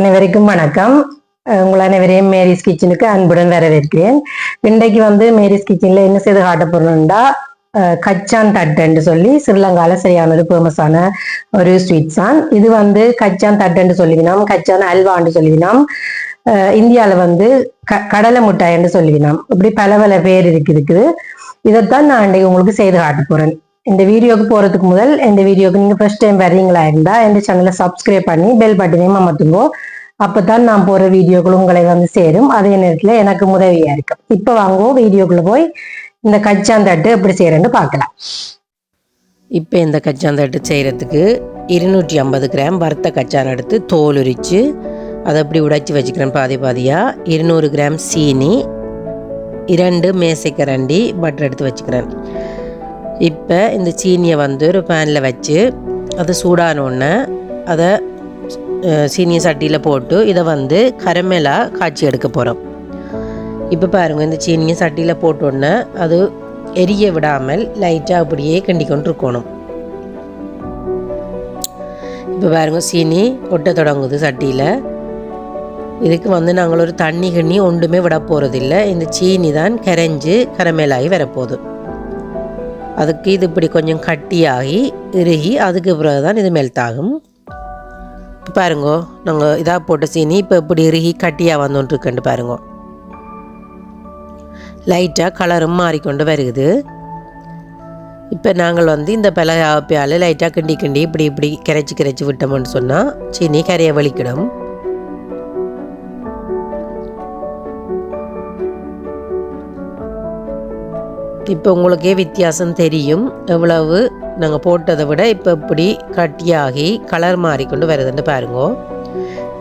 அனைவருக்கும் வணக்கம். அஹ் உங்கள் அனைவரையும் மேரிஸ் கிச்சனுக்கு அன்புடன் வரவேற்கிறேன். இன்றைக்கு வந்து மேரிஸ் கிச்சன்ல என்ன செய்து காட்ட போறோம்னா கச்சான் தட்டுன்னு சொல்லி ஸ்ரீலங்கால சரியான ஒரு ஃபேமஸான ஒரு ஸ்வீட் தான் இது வந்து கச்சான் தட்டுன்னு சொல்லிவினோம் கச்சான் அல்வான்னு சொல்லிவினோம். இந்தியாவில் இந்தியால வந்து க கடலை மிட்டாய்ன்னு சொல்லிவினோம். இப்படி பல பல பேர் இருக்கு இருக்குது. இதைத்தான் நான் இன்றைக்கு உங்களுக்கு செய்து காட்ட போறேன். இந்த வீடியோக்கு போறதுக்கு முதல் இந்த வீடியோக்கு நீங்க ஃபர்ஸ்ட் டைம் வர்றீங்களா இருந்தா இந்த சேனலை சப்ஸ்கிரைப் பண்ணி பெல் பட்டனையும் அமர்த்துங்கோ. அப்பதான் நான் போற வீடியோக்கள் உங்களை வந்து சேரும். அதே நேரத்துல எனக்கு உதவியா இருக்கும். இப்ப வாங்குவோம் வீடியோக்குள்ள போய் இந்த கச்சாந்தட்டு எப்படி செய்யறேன்னு பார்க்கலாம். இப்போ இந்த கச்சாந்தட்டு செய்கிறதுக்கு இருநூற்றி ஐம்பது கிராம் வறுத்த கச்சான் எடுத்து தோல் உரித்து அதை அப்படி உடைச்சி வச்சுக்கிறேன் பாதி பாதியாக இருநூறு கிராம் சீனி இரண்டு மேசைக்கரண்டி பட்டர் எடுத்து வச்சுக்கிறேன். இப்போ இந்த சீனியை வந்து ஒரு பேனில் வச்சு அது சூடான உடனே அதை சீனியை சட்டியில் போட்டு இதை வந்து கரமேலாக காய்ச்சி எடுக்க போகிறோம் இப்போ பாருங்கள் இந்த சீனியை சட்டியில் போட்டோன்னே அது எரிய விடாமல் லைட்டாக அப்படியே கிண்டி கொண்டு இருக்கணும். இப்போ பாருங்க சீனி ஒட்ட தொடங்குது சட்டியில். இதுக்கு வந்து நாங்கள் ஒரு தண்ணி கிண்ணி ஒன்றுமே விட போகிறதில்ல இந்த சீனி தான் கரைஞ்சு கரமேலாகி வரப்போகுது. அதுக்கு இது இப்படி கொஞ்சம் கட்டியாகி இறுகி அதுக்கு பிறகு தான் இது மெல்ட் ஆகும். பாருங்கோ. நாங்கள் இதாக போட்ட சீனி இப்போ இப்படி இறுகி கட்டியாக வந்துட்டுருக்குன்னு பாருங்கோ. லைட்டாக கலரும் மாறிக்கொண்டு வருகுது. இப்போ நாங்கள் வந்து இந்த பலகாப்பியால் லைட்டாக கிண்டி கிண்டி இப்படி இப்படி கரைச்சி கரைச்சி விட்டோம்னு சொன்னால் சீனி கரையை வலிக்கிடும். இப்போ உங்களுக்கே வித்தியாசம் தெரியும். எவ்வளவு நாங்கள் போட்டதை விட இப்போ இப்படி கட்டியாகி கலர் மாறிக்கொண்டு வருதுன்னு பாருங்கோ.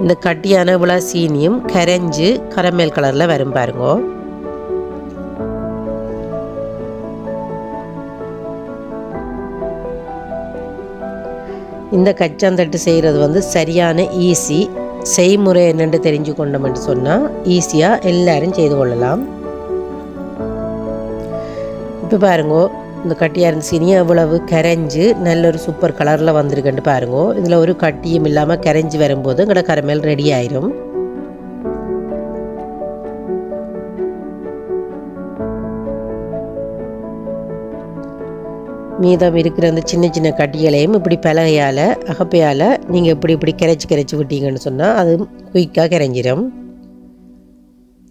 இந்த கட்டியான இவ்வளோ சீனியும் கரைஞ்சு கரமேல் கலரில் வரும் பாருங்கோ. இந்த கச்சாந்தட்டு செய்கிறது வந்து சரியான ஈஸி செய்முறை என்னென்று தெரிஞ்சு கொண்டோம்னு சொன்னால் ஈஸியாக எல்லாரும் செய்து கொள்ளலாம். இப்போ பாருங்கோ இந்த கட்டியாக இருந்துச்சு. சீனி அவ்வளவு கரைஞ்சு நல்ல ஒரு சூப்பர் கலரில் வந்திருக்குன்னு பாருங்கோ. இதில் ஒரு கட்டியும் இல்லாமல் கரைஞ்சி வரும்போது எங்களோட கரமேல் ரெடி ஆயிரும். மீதம் இருக்கிற அந்த சின்ன சின்ன கட்டிகளையும் இப்படி பலகையால் அகப்பையால் நீங்கள் இப்படி இப்படி கரைச்சி கரைச்சி விட்டீங்கன்னு சொன்னால் அது குயிக்காக கரைஞ்சிடும்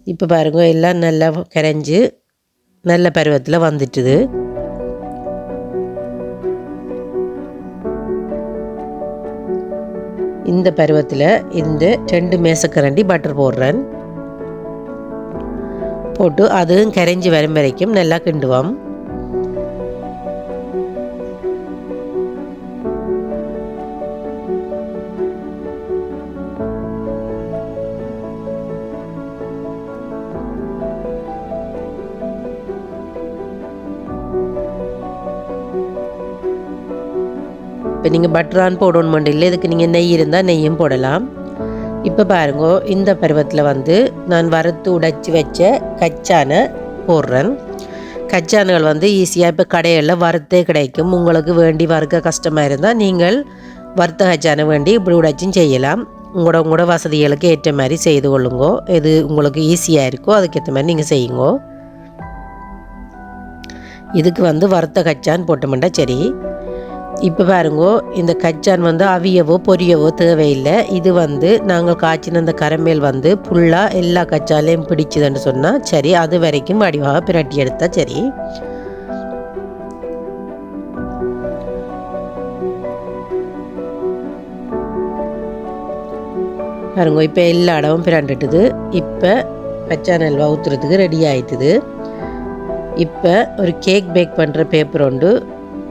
இப்போ பாருங்க எல்லாம் நல்லா கரைஞ்சி நல்ல பருவத்தில் வந்துட்டுது. இந்த பருவத்தில் இந்த ரெண்டு மேசக்கரண்டி பட்டர் போடுறேன். போட்டு அதுவும் கரைஞ்சி வரும் வரைக்கும் நல்லா கிண்டுவோம். இப்போ நீங்கள் பட்டரான் போடணும் இல்லை இதுக்கு நீங்கள் நெய் இருந்தால் நெய்யும் போடலாம். இப்போ பாருங்க இந்த பருவத்தில் வந்து நான் வறுத்து உடைச்சி வச்ச கச்சானை போடுறேன். கச்சான்கள் வந்து ஈஸியாக இப்போ கடைகளில் வறுத்தே கிடைக்கும். உங்களுக்கு வேண்டி வறுக்க கஷ்டமாக இருந்தால் நீங்கள் வறுத்த கச்சானை வேண்டி இப்படி உடைச்சும் செய்யலாம். உங்களோட உங்களோட வசதிகளுக்கு ஏற்ற மாதிரி செய்து கொள்ளுங்கோ. எது உங்களுக்கு ஈஸியாக இருக்கோ அதுக்கேற்ற மாதிரி நீங்கள் செய்யுங்கோ. இதுக்கு வந்து வறுத்த கச்சான் போட்டோம்னா சரி. இப்போ பாருங்கோ இந்த கச்சான் வந்து அவியவோ பொரியவோ தேவையில்லை. இது வந்து நாங்கள் காய்ச்சின அந்த கரமேல் வந்து ஃபுல்லாக எல்லா கச்சாலையும் பிடிச்சதுன்னு சொன்னால் சரி அது வரைக்கும் வடிவாக பிரட்டி எடுத்தால் சரி. பாருங்க இப்போ எல்லா இடமும் பிரண்டுட்டுது. இப்போ கச்சான் அல்வா ஊற்றுறதுக்கு ரெடி ஆயிட்டுது. இப்போ ஒரு கேக் பேக் பண்ணுற பேப்பர் ஒன்று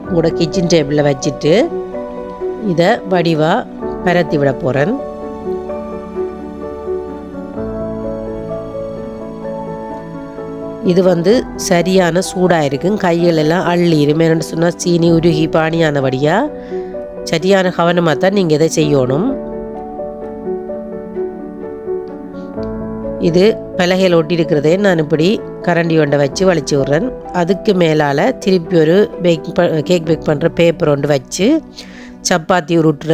உங்களோட கிச்சன் டேபிளில் வச்சுட்டு இதை வடிவாக பரத்தி விட போகிறேன் இது வந்து சரியான சூடாக இருக்கும். கையிலெல்லாம் அள்ளிடும் என்னென்னு சொன்னால் சீனி உருகி பானியானபடியாக சரியான கவனமாக தான் நீங்கள் இதை செய்யணும். இது பலகையில் ஒட்டியிருக்கிறதே நான் இப்படி கரண்டி ஒன்றை வச்சு வலிச்சு விட்றேன். அதுக்கு மேலால் திருப்பி ஒரு பேக் ப கேக் பேக் பண்ணுற பேப்பர் ஒன்று வச்சு சப்பாத்தி உருட்டுற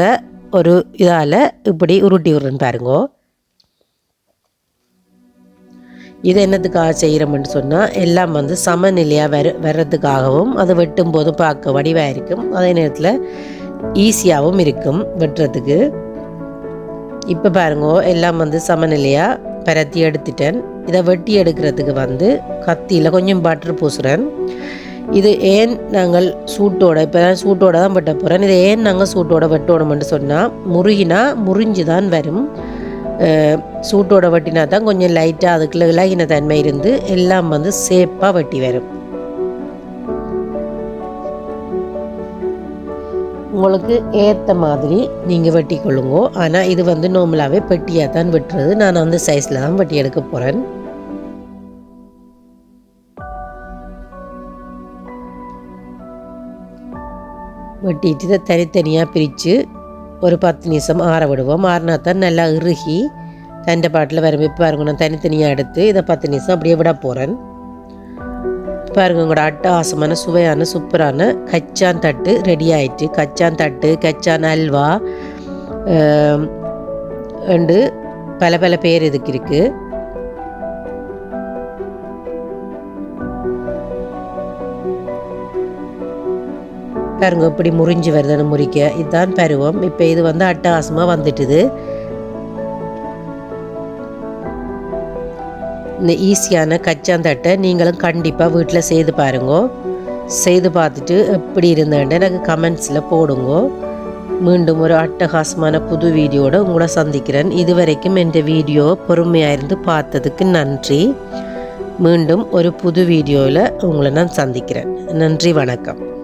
ஒரு இதால் இப்படி உருட்டி விட்றேன் பாருங்கோ. இது என்னத்துக்காக செய்கிறோம்னு சொன்னால் எல்லாம் வந்து சமநிலையாக வர வர்றதுக்காகவும் அது வெட்டும் போது பார்க்க வடிவாக இருக்கும் அதே நேரத்தில் ஈஸியாகவும் இருக்கும் வெட்டுறதுக்கு. இப்போ பாருங்க எல்லாம் வந்து சமநிலையாக பரத்தி எடுத்துட்டேன். இதை வெட்டி எடுக்கிறதுக்கு வந்து கத்தியில் கொஞ்சம் பட்டர் பூசுகிறேன் இது ஏன் நாங்கள் சூட்டோட இப்போ சூட்டோட தான் வெட்ட போகிறேன் இதை ஏன் நாங்கள் சூட்டோட வெட்டணும்னு சொன்னால் முருகினா முறிஞ்சு தான் வரும் சூட்டோட வெட்டினா தான் கொஞ்சம் லைட்டாக அதுக்குள்ள விலகின தன்மை இருந்து எல்லாம் வந்து சேப்பாக வெட்டி வரும். உங்களுக்கு ஏற்ற மாதிரி நீங்கள் வெட்டி கொள்ளுங்க ஆனால் இது வந்து நார்மலாகவே பெட்டியாக தான் வெட்டுறது. நான் அந்த சைஸில் தான் வெட்டி எடுக்க போகிறேன் வெட்டிட்டு இதை தனித்தனியாக பிரித்து ஒரு பத்து நிமிஷம் ஆற விடுவோம். ஆறினா தான் நல்லா இறுகி தண்டை பாட்டில் வரும் இப்போ பாருங்க நான் தனித்தனியாக எடுத்து இதை பத்து நிமிஷம் அப்படியே விட போகிறேன் பாருங்க உங்களோட அட்டகாசமான சுவையான சூப்பரான கச்சான் தட்டு ரெடி ஆயிட்டு கச்சான் தட்டு கச்சான் அல்வா அண்டு பல பல பேர் இதுக்கு இருக்குது பாருங்க இப்படி முறிஞ்சு வருதுன்னு முறிக்க. இதுதான் பருவம். இப்போ இது வந்து அட்டகாசமாக வந்துட்டுது. இந்த ஈஸியான கச்சாந்தட்டை நீங்களும் கண்டிப்பாக வீட்டில் செய்து பாருங்க. செய்து பார்த்துட்டு எப்படி இருந்தேன்ட்டு எனக்கு கமெண்ட்ஸில் போடுங்கோ. மீண்டும் ஒரு அட்டகாசமான புது வீடியோட உங்களை சந்திக்கிறேன். இதுவரைக்கும் என் வீடியோ பொறுமையாக இருந்து பார்த்ததுக்கு நன்றி. மீண்டும் ஒரு புது வீடியோவில் உங்களை நான் சந்திக்கிறேன். நன்றி வணக்கம்.